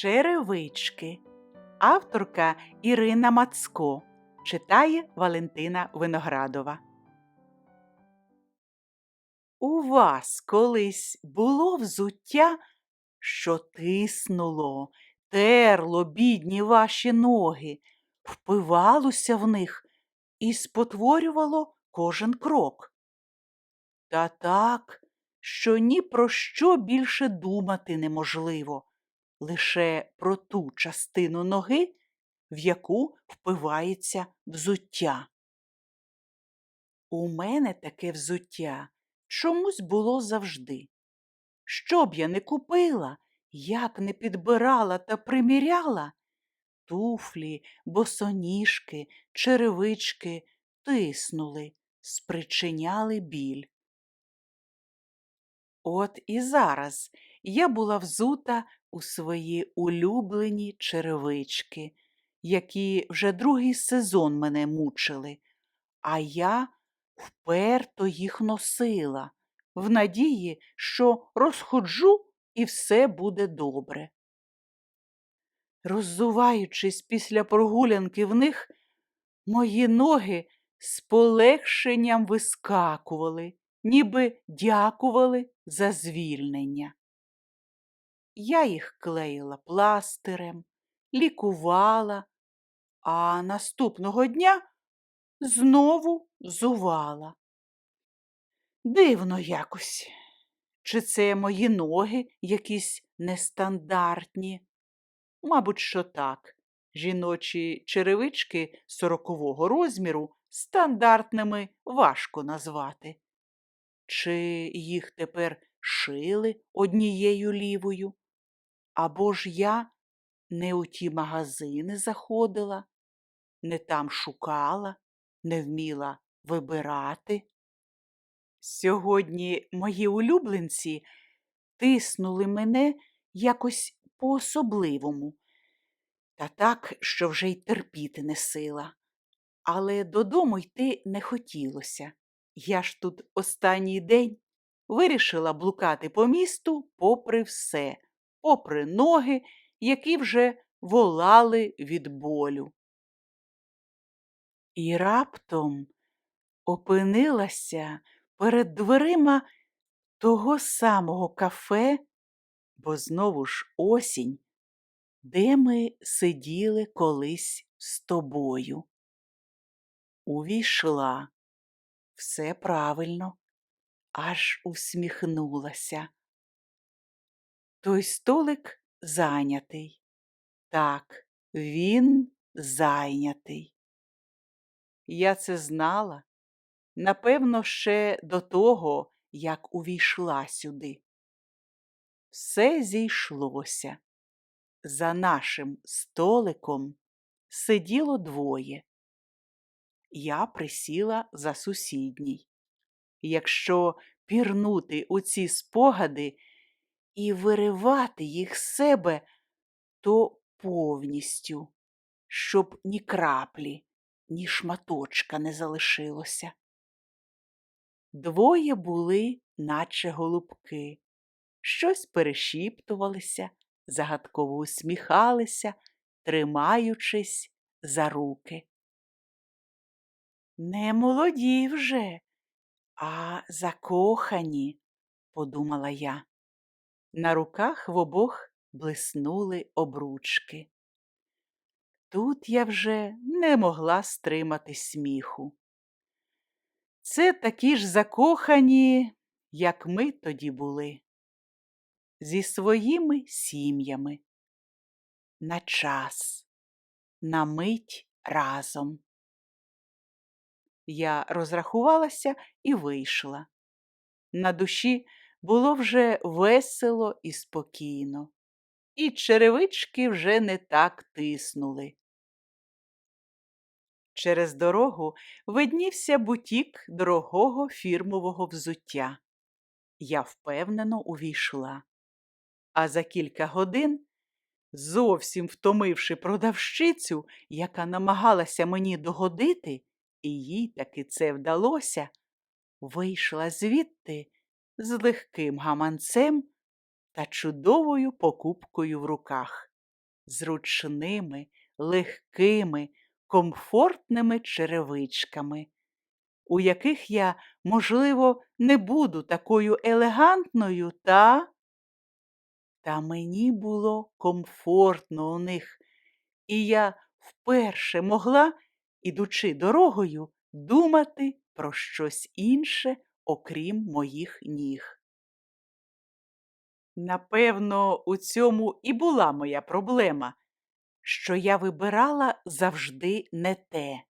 Черевички. Авторка Ірина Мацко. Читає Валентина Виноградова. У вас колись було взуття, що тиснуло, терло бідні ваші ноги, впивалося в них і спотворювало кожен крок. Та так, що ні про що більше думати неможливо, лише про ту частину ноги, в яку впивається взуття. У мене таке взуття чомусь було завжди. Що б я не купила, як не підбирала та приміряла, туфлі, босоніжки, черевички тиснули, спричиняли біль. От і зараз я була взута у свої улюблені черевички, які вже другий сезон мене мучили, а я вперто їх носила, в надії, що розходжу і все буде добре. Роззуваючись після прогулянки в них, мої ноги з полегшенням вискакували, ніби дякували за звільнення. Я їх клеїла пластирем, лікувала, а наступного дня знову зувала. Дивно якось. Чи це мої ноги якісь нестандартні? Мабуть, що так. Жіночі черевички сорокового розміру стандартними важко назвати. Чи їх тепер шили однією лівою? Або ж я не у ті магазини заходила, не там шукала, не вміла вибирати. Сьогодні мої улюбленці тиснули мене якось по-особливому, та так, що вже й терпіти не сила. Але додому йти не хотілося. Я ж тут останній день вирішила блукати по місту попри все, попри ноги, які вже волали від болю. І раптом опинилася перед дверима того самого кафе, бо знову ж осінь, де ми сиділи колись з тобою. Увійшла, все правильно, аж усміхнулася. Той столик зайнятий. Так, він зайнятий. Я це знала, напевно, ще до того, як увійшла сюди. Все зійшлося. За нашим столиком сиділо двоє. Я присіла за сусідній. Якщо пірнути у ці спогади і виривати їх з себе, то повністю, щоб ні краплі, ні шматочка не залишилося. Двоє були, наче голубки, щось перешіптувалися, загадково усміхалися, тримаючись за руки. Не молоді вже, а закохані, подумала я. На руках в обох блиснули обручки. Тут я вже не могла стримати сміху. Це такі ж закохані, як ми тоді були, зі своїми сім'ями, на час, на мить разом. Я розрахувалася і вийшла. На душі було вже весело і спокійно, і черевички вже не так тиснули. Через дорогу виднівся бутік дорогого фірмового взуття. Я впевнено увійшла. А за кілька годин, зовсім втомивши продавщицю, яка намагалася мені догодити, і їй таки це вдалося, вийшла звідти з легким гаманцем та чудовою покупкою в руках. зручними, легкими, комфортними черевичками, у яких я, можливо, не буду такою елегантною, та. Та мені було комфортно у них, і я вперше могла, ідучи дорогою, думати про щось інше, окрім моїх ніг. Напевно, у цьому і була моя проблема, що я вибирала завжди не те,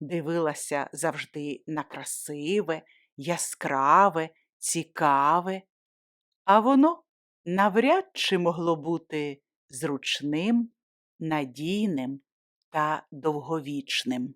дивилася завжди на красиве, яскраве, цікаве, а воно навряд чи могло бути зручним, надійним та довговічним.